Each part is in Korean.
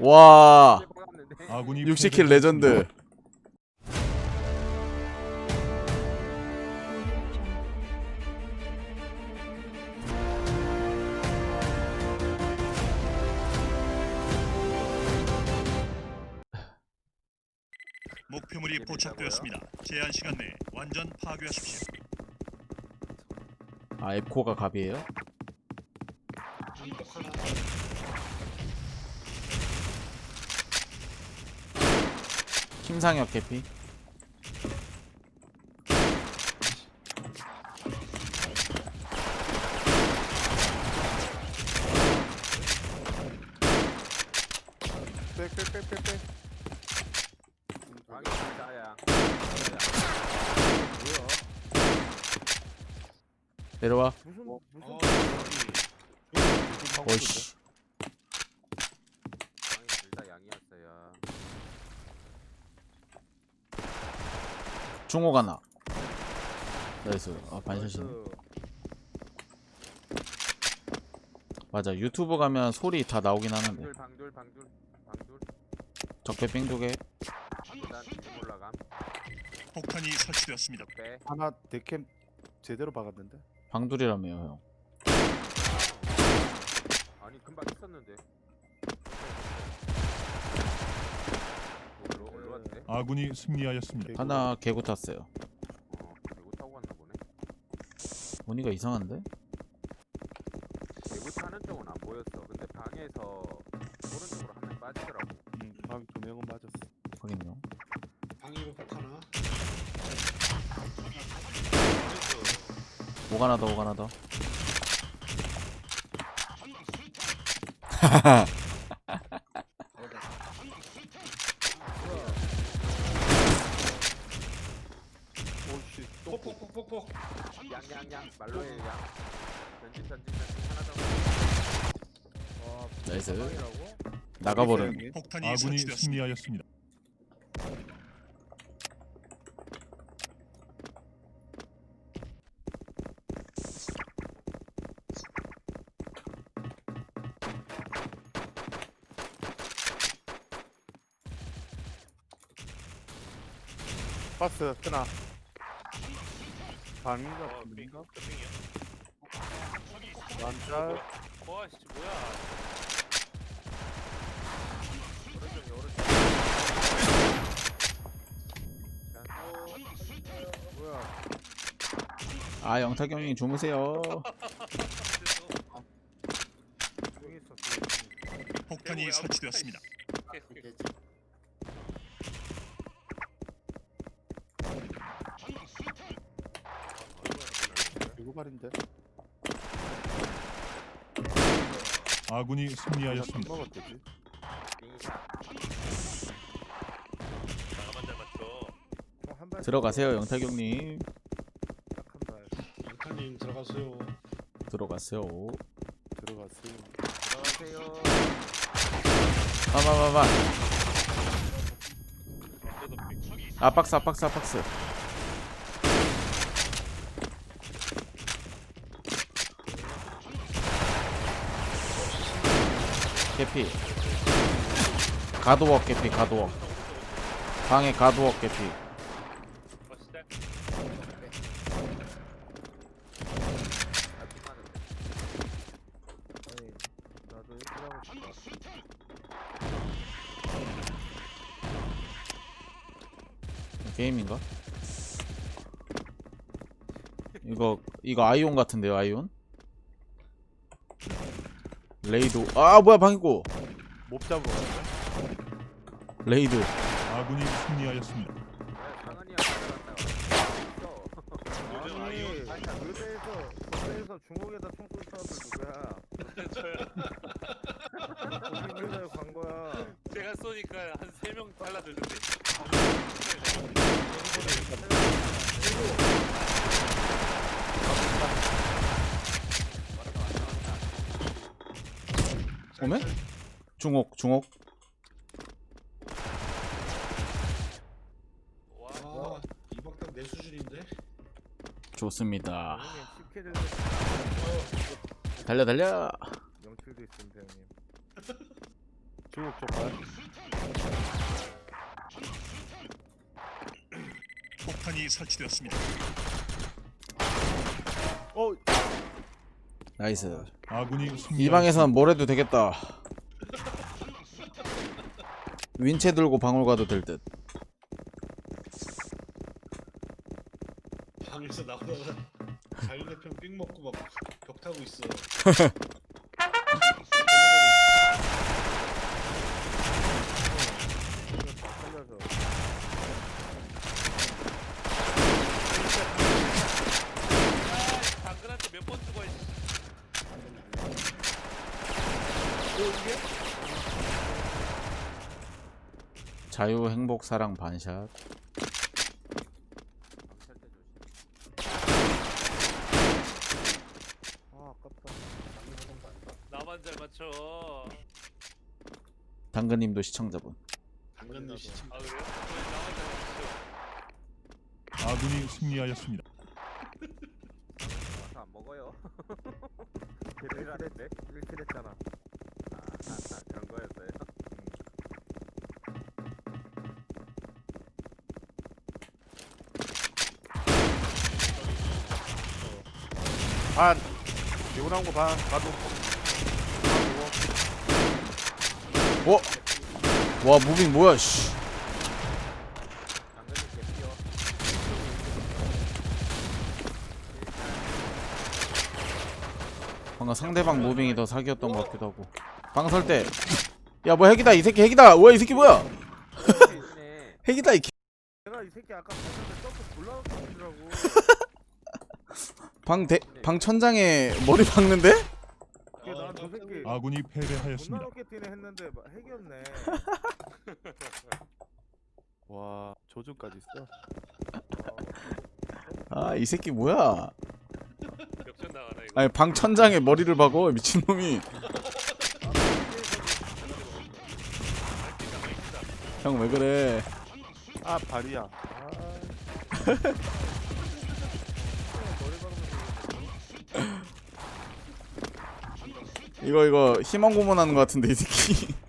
와 박았는데. 아군이 60킬 레전드 목표물이 포착되었습니다. 제한 시간 내에 완전 파괴하십시오. 아 앱코가 갑이에요? 김상혁 개피. 방이 나야. 내려와. 무슨 무슨 어, 어이씨 방이 둘다 양이었어요. 중호가 나 나이스 아 반샷이네 맞아 유튜브 가면 소리 다 나오긴 하는데 방둘 방둘 방둘. 적배 지금 올라감. 폭탄이 설치되었습니다. 빼. 하나 데캠 제대로 박았는데 방둘이라며요 형 아니 금방 있었는데. 올라 올라왔대. 아군이 승리하였습니다. 하나 개구 탔어요 어, 대구 타고 갔나 보네. 보니가 이상한데? 대구 타는 쪽은 안 보였어. 근데 방에서 오른쪽으로 한 명 빠지더라고. 음, 방두 명은 맞았어 확인요 꼭 하나. 오가 나다 오가 나다 오씨 폭폭폭폭폭. 양양양 말로해 양. 전진 전진 전진 하나 더. 나이스 방이라고? 나가버렸네 폭탄이 아군이 설치되었습니다. 승리하였습니다. 박스 뜨나 방인가 방인가 완짤 와, 씨, 뭐야? 뭐야 아 영탁 형님 주무세요 중에 있어 폭탄이 설치되었습니다. 누구 발인데 아군이 승리하였습니다. 먹었대지 빙샷. 나만 잡았죠. 한발 들어가세요 영탁 형님. 한발 양카님 들어가세요. 들어가세요. 들어갔어요. 들어가세요. 마마마마. 그래도 빅- 아박스 아 박스 아 박스. 개피. 가드웍 개피 가드웍 방에 가드웍 개피 버스대. 아, 빙하는데. 아니 나도 이렇게 하고 싶다 게임인가? 이거 이거 아이온 같은데요 아이온? 레이드 아 뭐야 방이고 못 잡으러 레이드 아군이 승리하였습니다. 아니 아이온 아니 그대에서 그대에서 중국에다 총 쏘는 사람들 누구야 거기 있는 간 거야 제가 쏘니까 한 세 명 달라들던데. 오면? 중옥 중옥 와, 아, 이박당 내 수준인데. 좋습니다 형님 10킬 달려 달려 명칠도 있습니다 형님 중국 쪽발. 폭탄이 설치되었습니다. 어, 나이스. 아군이 승리하였습니다. 이 방에선 뭘 해도 되겠다. 윈체 들고 방울 가도 될 듯. 방에서 나오다가 자유대편 삥 먹고 막 벽 타고 있어. 살려줘. 당근한테 몇번 죽어 있어. 자유 행복 사랑 반샷. 아, 아깝다. 나만 잘 맞춰. 당근님도 시청자분. 당근님 시청. 아 그래요? 저희 나만 잘 맞춰. 아군이 승리하였습니다. 와서 안 먹어요. 개들이라는데? 1킬 했잖아. 아, 반. 이거 나온 거 반. 가도. 어? 와 무빙 뭐야 씨. 방금 상대방 무빙이 더 사기였던 것 같기도 하고. 방설 때. 야 뭐 핵이다 이 새끼 핵이다. 뭐야 이 새끼 뭐야? 핵이다 이 개. 내가 이 새끼 아까 봤는데 점프 골라놓고 있더라고. 방 대, 방 천장에 머리 박는데? 난저 새끼 아군이 패배하였습니다. 뛰네 했는데 막 핵이었네. 와 조준까지 있어. 아 이 새끼 뭐야? 역전 나가나 이거. 아니 방 천장에 머리를 박어 미친놈이. 형 왜 그래? 아 발이야. 아. 이거 이거 희망 고문하는 것 같은데 이 새끼.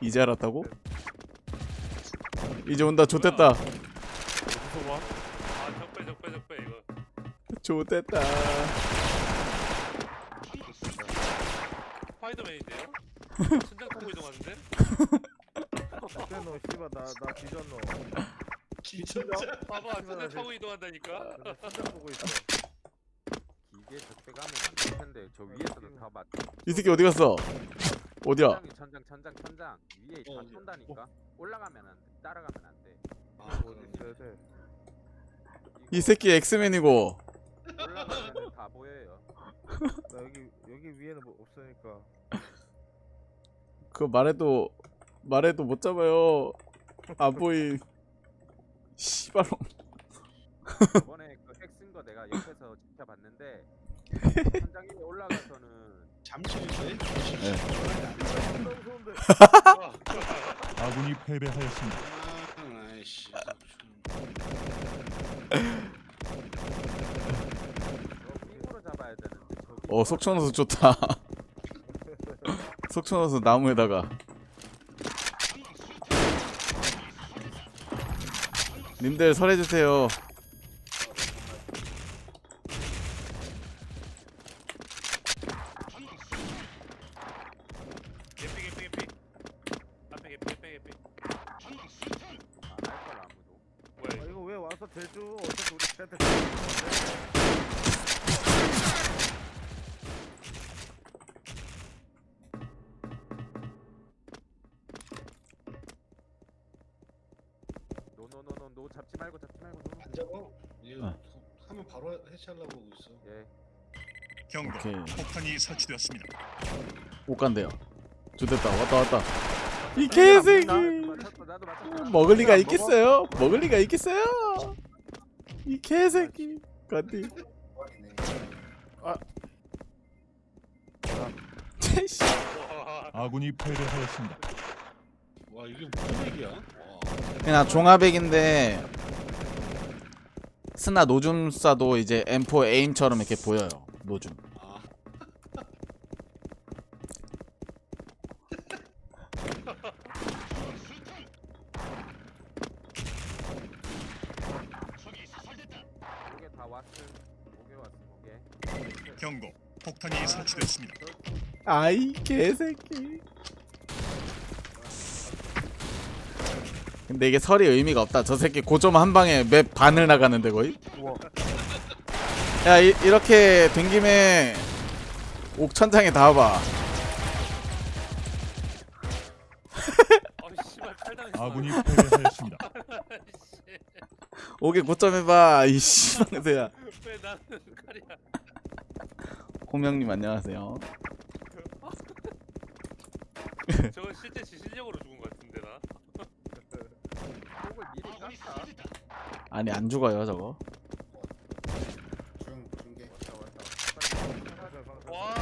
이제 알았다고? 이제 온다. 좋됐다. 무서워. 아 적배 적배 적배 이거. 좋됐다. 스파이더맨인데요? 천장 타고 이동하는데? 너 씨발 나나 뒤졌노. 진짜. 봐봐 천장 타고 이동한다니까. 보고 있어. 기계 적배가면 안될 텐데 저 위에서도 다 맞. 이 새끼 어디 갔어? 어디야? 천장이 천장 천장 천장 위에 다 어, 쏜다니까. 올라가면 안 돼. 따라가면 안 돼. 아, 어디 그럼. 있어야 돼? 이 새끼 엑스맨이고. 올라가면 다 보여요. 나 여기 여기 위에는 뭐 없으니까. 그거 말해도 말해도 못 잡아요. 안 보임. 씨발로. 저번에 그 핵쓴 거 내가 옆에서 지켜봤는데 천장 위에 올라가서는? 너무 무서운데. 아군이 패배하였습니다. 아, 아이씨. 저 핑으로 잡아야 되는데 저기 어 속천호수 좋다. 속천호수 나무에다가. 님들 설해주세요. 개피 개피 개피. 앞에 개피 개피 개피. 안할걸 아무도. 뭐야 아 이거? 이거 왜 와서 대주? 어차피 우리 쟤한테. 노노노노 노 잡지 말고 잡지 말고 노. 안 잡아. 얘 어. 하면 바로 해체하려고 하고 있어. 예. 경고. 오케이. 폭탄이 설치되었습니다. 못 간대요. 좋됐다. 왔다 왔다. 이 개새끼. 나도 맞췄어. 먹을 리가 있겠어요? 먹을 리가 있겠어요? 이 개새끼. 간디. 아. 아군이 패배하였습니다. 와, 이게 무슨 얘기야? 그냥 종합액인데 스나 노줌 쏴도 이제 M4 에임처럼 이렇게 보여요 노줌. 경고. 아이 개새끼. 근데 이게 설이 의미가 없다 저 새끼 고점 한 방에 맵 반을 나가는데 거의 야 이, 이렇게 된 김에 옥천장에 씨발 팔당했어. 아군이 패배하였습니다. 옥에 고점 해봐 이 씨방새야 왜 나는 칼이야? 홍명님 안녕하세요 저거 실제 지실력으로 죽은 것 같은데 나. 깠다. 아니 안 죽어요 저거 중 중계. 와.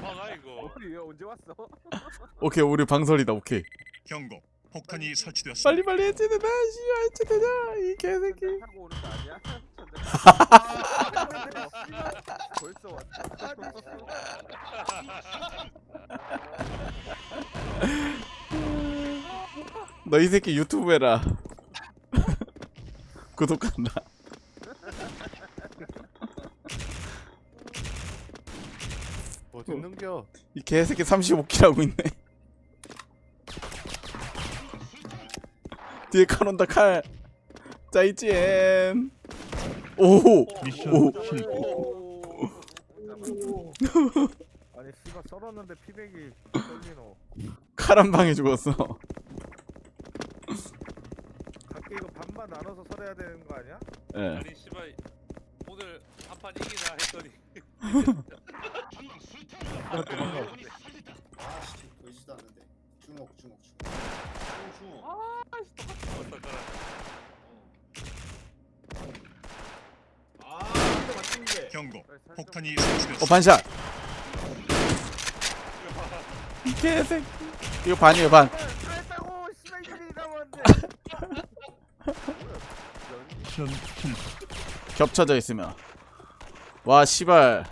봐가 이거. 우리 왜 언제 왔어? 오케이 우리 방설이다 오케이 경고. 폭탄이 설치되었습니다. 빨리 빨리 해치는 나 씨발 해치되냐 이 개새끼 오는 거 아니야? 너 이 새끼 유튜브 해라. 구독한다. 뭐 듣는겨? 이 개새끼 35킬 하고 있네. 뒤에 칼 온다 칼. 짜이지엔 오호 미션 오. 아니 씨발 썰었는데 피백이 썰리노. 칼 한 방에 죽었어 각기 이거 반반 나눠서 설해야 되는 거 아니야? 예 아니 씨발 오늘 한판 이기나 했더니 아씨 보이지도 않는데. 주먹 주먹 주먹. 주먹. 어떡하라. 아 근데 맞춘데. 경고. 폭탄이 어. 반샷 이 개새끼 이거 반이에요 반 잘했다고 씨발 이들이 남았는데. 미션 실패. 겹쳐져 있으면. 와 씨발.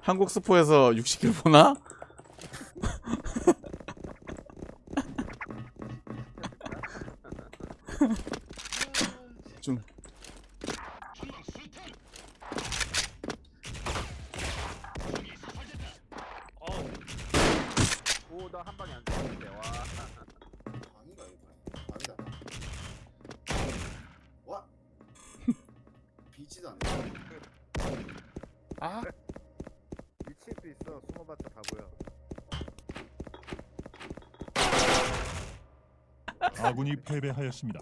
한국 스포에서 60킬 보나? 좀 어우 오나 한 방에 안 죽었는데 와. 방이가 이거 방이다. 와. 비지도 않네. 아. 위치도 있어. 숨어봤자 다 보여. 아군이 패배하였습니다.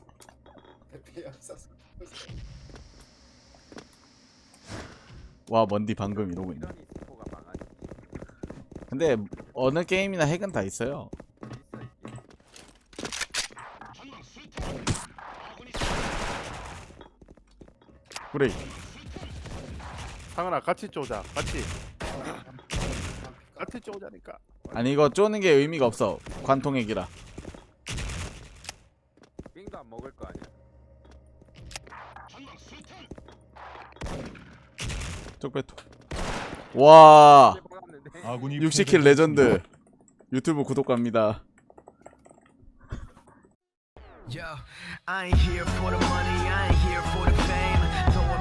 대패야 쌌어. 와 먼디 방금 이러고 있네 망하지. 근데 어느 게임이나 핵은 다 있어요 있어. 그래 상은아 같이 쪼자. 같이. 같이 쪼자니까. 아니 이거 쪼는 게 의미가 없어 관통핵이라 빙도 안 먹을 거 아니야? 쪽배토 와 이제 먹었는데. 아군이 60킬 레전드 유튜브 구독 갑니다 Yo, I ain't here for the money, I ain't here for the fame.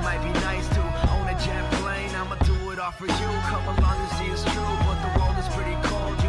Might be nice to own a jet plane, I'ma do it all for you. Come along and see it's true, but the world is pretty cold.